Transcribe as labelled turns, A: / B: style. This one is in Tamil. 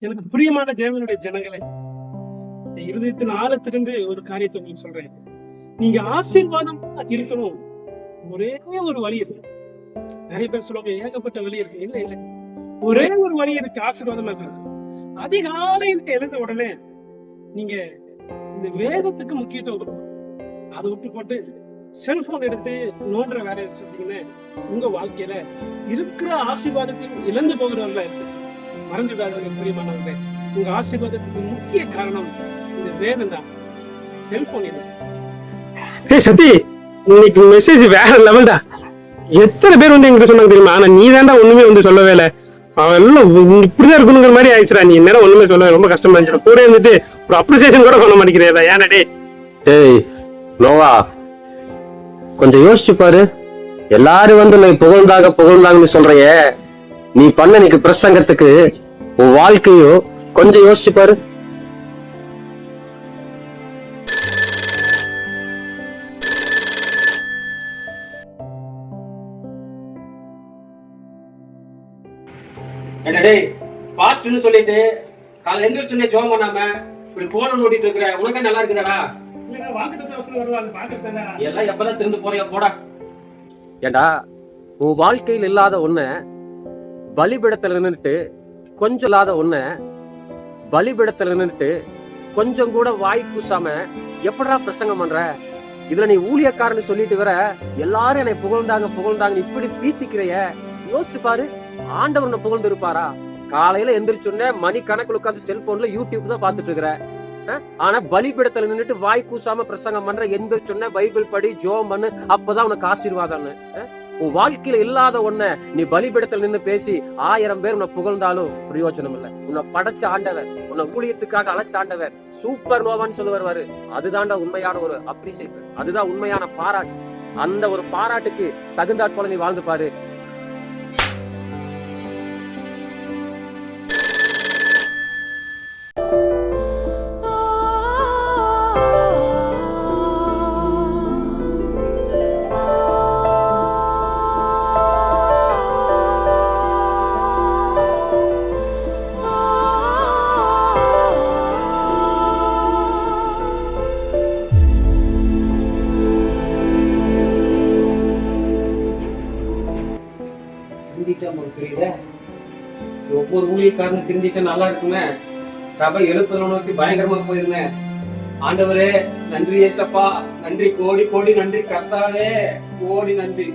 A: எனக்கு பிரியமான தேவனுடைய ஜனங்களே இருதயத்தின் ஆழத்திலிருந்து ஒரு காரியத்தை உங்களுக்கு சொல்றேன். நீங்க ஆசீர்வாதம் இருக்கணும். ஒரே ஒரு வழி இருக்கு. நிறைய பேர் சொல்லுவாங்க ஏகப்பட்ட வழி இருக்கு. இல்ல இல்ல. ஒரே ஒரு வழி இருக்கு ஆசீர்வாதமா இருக்கு. அதிகாலையில் எழுந்த உடனே நீங்க இந்த வேதத்துக்கு முக்கியத்துவம் கொடுக்கணும் அதை விட்டு போட்டு செல்போன் எடுத்து நோண்டுற வேலையை செஞ்சீங்கன்னா உங்க வாழ்க்கையில இருக்கிற ஆசீர்வாதத்தையும் இழந்து போகிறவர்களா இருக்கு. மறந்துடாதவர்கள் பிரியமானவர்களே உங்க ஆசீர்வாதத்துக்கு முக்கிய காரணம் இந்த வேதம் தான். செல்போன் ஏய் சத்தி இன்னைக்கு மெசேஜ் வேற லெவல்டா எத்தனை பேர் வந்து என்கிட்ட சொன்னாங்க தெரியுமா? ஆனா நீ தான்டா ஒண்ணுமே வந்து சொல்லவே இல்லை. அவன் எல்லாம் இப்படிதான் இருக்கணுங்கிற மாதிரி ஆயிடுச்சுடா. நீ நேரம் ஒண்ணுமே சொல்ல ரொம்ப கஷ்டமா இருந்துச்சு கூட இருந்துட்டு ஒரு அப்ரிசியேஷன் கூட பண்ண மாட்டேங்கிறேன் ஏன்னா டே
B: ஏய் நோவா கொஞ்சம் யோசிச்சு பாரு. எல்லாரும் வந்து நீ புகழ்ந்தாங்க புகழ்ந்தாங்கன்னு சொல்றியே. நீ பண்ண நீக்கு பிரசங்கத்துக்கு உன் வாழ்க்கையோ கொஞ்சம் யோசிச்சு பாரு.
C: என்ன டேய் பாஸ்ட்னு சொல்லிட்டு காலைல எந்திரிச்சுனே ஜோம் பண்ணாம இப்படி போன நோண்டிட்டு இருக்கிற உனக்கே நல்லா இருக்குதாடா? எல்லாம் எப்பதான் திருந்து போறியா போடா.
B: ஏண்டா உன் வாழ்க்கையில் இல்லாத ஒண்ண பலிபிடத்துல நின்றுட்டு கொஞ்சம் இல்லாத ஒண்ண பலிபிடத்துல நின்றுட்டு கொஞ்சம் கூட வாய் கூசாம எப்படா பிரசங்கம் பண்ற? இதுல நீ ஊழியக்காரன்னு சொல்லிட்டு வர எல்லாரும் என்னை புகழ்ந்தாங்க புகழ்ந்தாங்க இப்படி பீத்திக்கிறைய? யோசிச்சு பாரு ஆண்டவர் உன்னை புகழ்ந்து இருப்பாரா? காலையில எந்திரிச்சோடனே மணி கணக்குல உட்காந்து செல்போன்ல யூடியூப் தான் பாத்துட்டு இருக்கிற. ஆனா பலிபிடத்துல நின்றுட்டு வாய் கூசாம பிரசங்கம் பண்ற எந்திரிச்சோடனே பைபிள் படி ஜோம் பண்ணு அப்பதான் உனக்கு ஆசீர்வாதம்னு. உன் வாழ்க்கையில இல்லாத ஒண்ண நீ பலிபிடத்துல நின்னு பேசி ஆயிரம் பேர் உன்னை புகழ்ந்தாலும் பிரயோஜனம் இல்லை உன்னை படைச்ச ஆண்டவர் உன்னை ஊழியத்துக்காக அழைச்ச ஆண்டவர் சூப்பர் நோவான்னு சொல்லுவார் வாரு அதுதான்டா உண்மையான ஒரு அப்ரிசியேஷன் அதுதான் உண்மையான பாராட்டு. அந்த ஒரு பாராட்டுக்கு தகுந்தாற் போல நீ வாழ்ந்து பாரு.
C: திருந்திட்டா உங்களுக்கு தெரியுதே? ஒவ்வொரு ஊழியக்காரனும் திருந்திட்டா நல்லா இருக்குமே? சபை எழுப்புதல நோக்கி பயங்கரமா போயிருமே. ஆண்டவரே நன்றி ஏசப்பா. நன்றி கோடி கோடி நன்றி கர்த்தாவே. கோடி நன்றி.